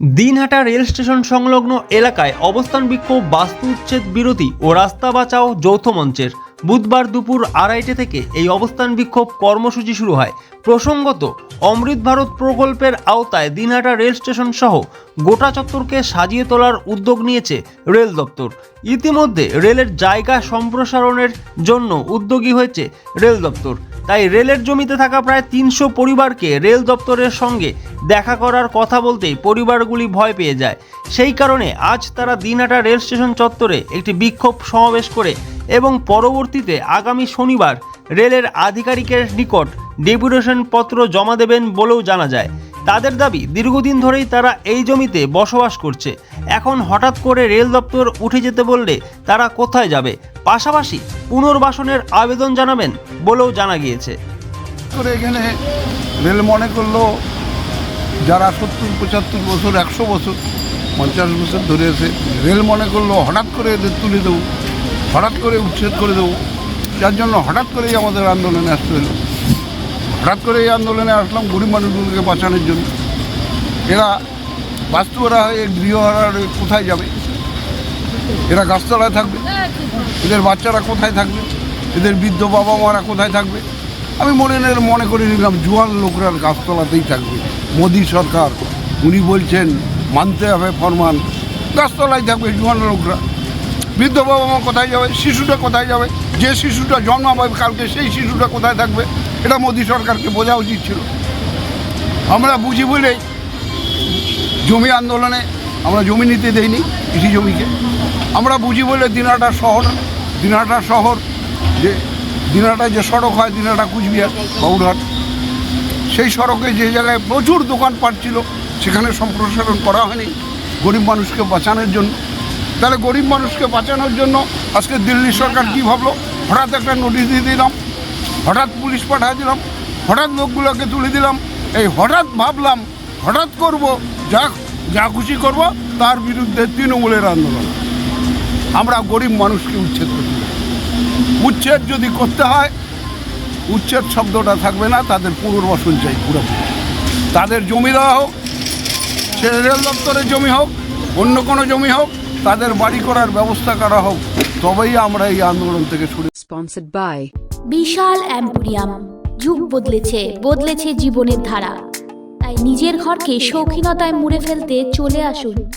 Dinhata rail station সংলগ্ন এলাকায় অবস্থান বিক্ষোভ বাস্তু উচ্ছেদ বিরতি ও রাস্তা বাঁচাও যৌথ মঞ্চের। বুধবার দুপুর আড়াইটে থেকে এই অবস্থান বিক্ষোভ কর্মসূচি শুরু হয়। প্রসঙ্গত, অমৃত ভারত প্রকল্পের আওতায় দিনহাটা রেল স্টেশন সহ গোটা চত্বরকে সাজিয়ে তোলার উদ্যোগ নিয়েছে রেল দপ্তর। ইতিমধ্যে রেলের জায়গা সম্প্রসারণের জন্য উদ্যোগী হয়েছে রেল দপ্তর। তাই রেলের জমিতে থাকা প্রায় তিনশো পরিবারকে রেল দপ্তরের সঙ্গে দেখা করার কথা বলতেই পরিবারগুলি ভয় পেয়ে যায়। সেই কারণে আজ তারা দিনহাটা রেল স্টেশন চত্বরে একটি বিক্ষোভ সমাবেশ করে এবং পরবর্তীতে আগামী শনিবার রেলের আধিকারিকের নিকট ডেপুটেশন পত্র জমা দেবেন বলেও জানা যায়। তাদের দাবি, দীর্ঘদিন ধরেই তারা এই জমিতে বসবাস করছে। এখন হঠাৎ করে রেল দপ্তর উঠে যেতে বললে তারা কোথায় যাবে? পাশাপাশি পুনর্বাসনের আবেদন জানাবেন বলেও জানা গিয়েছে। করে এখানে রেল মনে করল, যারা সত্তর, পঁচাত্তর বছর, একশো বছর, পঞ্চাশ বছর ধরে রেল মনে করল, হঠাৎ করে এদের তুলে দেবো, হঠাৎ করে উচ্ছেদ করে দেবো, যার জন্য হঠাৎ করেই আমাদের আন্দোলনে আসতে হলো। হঠাৎ করে এই আন্দোলনে আসলাম গরিব মানুষগুলোকে বাঁচানোর জন্য। এরা বাস্তুরা হয়ে গৃহহারা কোথায় যাবে? এরা গাছতলায় থাকবে। এদের বাচ্চারা কোথায় থাকবে? এদের বৃদ্ধ বাবা মারা কোথায় থাকবে? আমি মনে মনে করে নিলাম, জোয়ান লোকরা গাছতলাতেই থাকবে। মোদী সরকার, উনি বলছেন, মানতে হবে ফরমান। গাছতলায় থাকবে জোয়ান লোকরা। বৃদ্ধ বাবা মা কোথায় যাবে? শিশুটা কোথায় যাবে? যে শিশুটা জন্মাবে কালকে, সেই শিশুটা কোথায় থাকবে? এটা মোদী সরকারকে বোঝা উচিত ছিল। আমরা বুঝি বলেই জমি আন্দোলনে আমরা জমি নিতে দেইনি কৃষি জমিকে। আমরা বুঝি বলে দিনাটা শহর দিনাটা শহর, যে দিনাটায় যে সড়ক হয়, দিনাটা কুচবিহার, বাবুরহাট। সেই সড়কে যে জায়গায় প্রচুর দোকানপাট ছিল, সেখানে সম্প্রসারণ করা হয়নি গরিব মানুষকে বাঁচানোর জন্য। তাহলে গরিব মানুষকে বাঁচানোর জন্য আজকে দিল্লি সরকার কী ভাবলো? হঠাৎ একটা নোটিশ দিয়ে দিলাম হঠাৎ পুলিশ পাঠিয়ে দিলাম, হঠাৎ লোকগুলোকে তুলে দিলাম, এই হঠাৎ ভাবলাম, হঠাৎ করব, যা যা খুশি করব, তার বিরুদ্ধে তৃণমূলের আন্দোলন। আমরা গরিব মানুষকে উচ্ছেদ করতে উচ্ছেদ যদি করতে হয়, উচ্ছেদ শব্দটা থাকবে না, তাদের পুনর্বাসন চাই পুরোপুরি তাদের জমি দেওয়া হোক রেল দপ্তরের জমি হোক, অন্য কোনো জমি হোক, তাদের বাড়ি করার ব্যবস্থা করা হোক, তবেই আমরা এই আন্দোলন থেকে সরে sponsored by বিশাল অ্যাম্পোরিয়াম যুগ বদলেছে বদলেছে জীবনের ধারা। তাই নিজের ঘরকে শৌখিনতায় মুড়ে ফেলতে চলে আসুন।